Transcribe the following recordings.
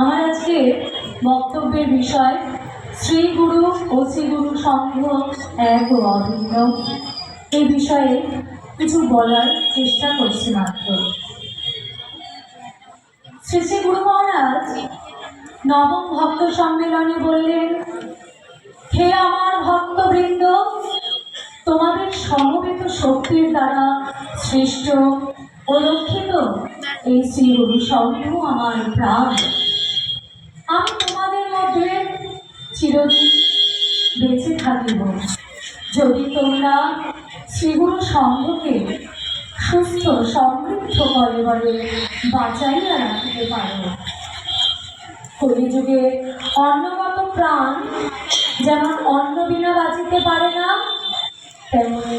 আমার আজকে বক্তব্যের বিষয় শ্রী গুরু ও শ্রী গুরু সংঘ এক ও অভিন্ন। এই বিষয়ে কিছু বলার চেষ্টা করছি মাত্র। শ্রী শ্রী গুরু মহারাজ নবম ভক্ত সম্মেলনে বললেন, হে আমার ভক্তবৃন্দ, তোমাদের সমবেত শক্তির দ্বারা সৃষ্ট ও রক্ষিত এই শ্রী গুরু সংঘ আমার প্রাণ। আমি তোমাদের মধ্যে চিরদিন বেঁচে থাকিব। যদি তোমরা শ্রীগুরু সংঘকে সুস্থ, সমৃদ্ধ করে বাঁচাইয়া রাখতে পারো। কলিযুগে অন্নগত প্রাণ যেমন অন্ন বিনা বাঁচিতে পারে না, তেমনি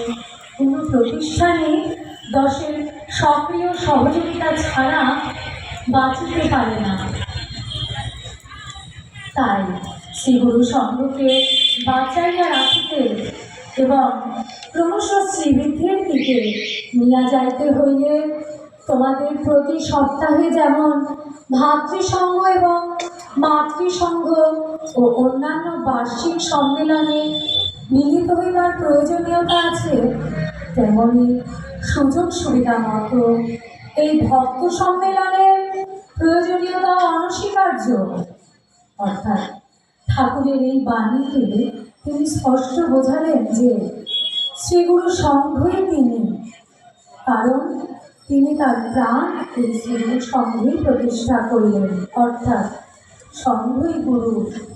কোনো প্রতিষ্ঠানে দশের সক্রিয় সহযোগিতা ছাড়া বাঁচিতে পারে না। তাই শ্রীগুরু সংঘকে বাঁচাইয়া রাখিতে এবং ক্রমশ শ্রীবৃদ্ধির দিকে নিয়ে যাইতে হইলে তোমাদের প্রতি সপ্তাহে যেমন ভাতৃসংঘ এবং মাতৃসংঘ ও অন্যান্য বার্ষিক সম্মেলনে মিলিত হইবার প্রয়োজনীয়তা আছে, তেমনি সুযোগ সুবিধা মতো এই ভক্ত সম্মেলনের প্রয়োজনীয়তা অনস্বীকার্য। অর্থাৎ ঠাকুরের এই বাণী বাণীতে তিনি স্পষ্ট বোঝালেন যে শ্রীগুরু সংঘই তিনি। কারণ তিনি তার প্রাণ এই শ্রীগুরু সংঘই প্রতিষ্ঠা করলেন। অর্থাৎ সংঘই গুরু,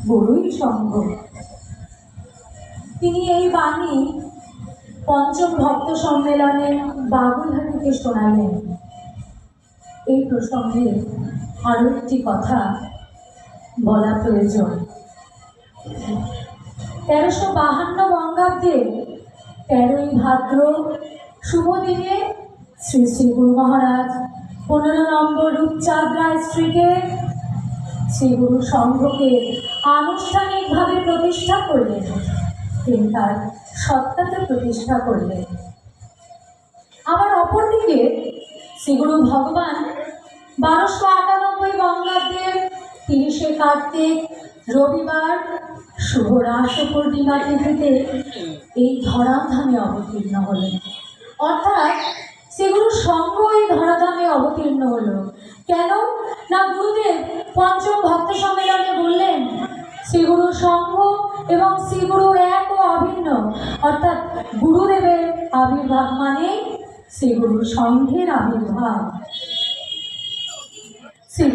গুরুই সংঘ। তিনি এই বাণী পঞ্চম ভক্ত সম্মেলনে বাবুলহাটিকে শোনালেন। এই প্রসঙ্গে আরও একটি কথা বলা প্রয়োজন। তেরোশো বাহান্ন বঙ্গাব্দে তেরোই ভাদ্র শুভ দিনে শ্রী শ্রী গুরু মহারাজ পনেরো নম্বর রূপচাঁদ রায় স্ট্রিটে শ্রী গুরু সংঘকে আনুষ্ঠানিকভাবে প্রতিষ্ঠা করলেন। তিনি তার সত্তাকে প্রতিষ্ঠা করলেন। আবার অপরদিকে শ্রীগুরু ভগবান বারোশো আটানব্বই বঙ্গাব্দের তিরিশে কার্তিক, রবিবার শুভ রাস পূর্ণিমা তিথিতে এই ধরাধামে অবতীর্ণ হলেন। অর্থাৎ সেগুলো সঙ্গ এই ধরাধামে অবতীর্ণ হলো। কেন? না গুরুদেব পঞ্চম ভক্ত সম্মেলনে বললেন শ্রীগুরু সংঘ এবং শ্রীগুরু এক ও অভিন্ন। অর্থাৎ গুরুদেবের আবির্ভাব মানে শ্রীগুরু সংঘের আবির্ভাব। শ্রী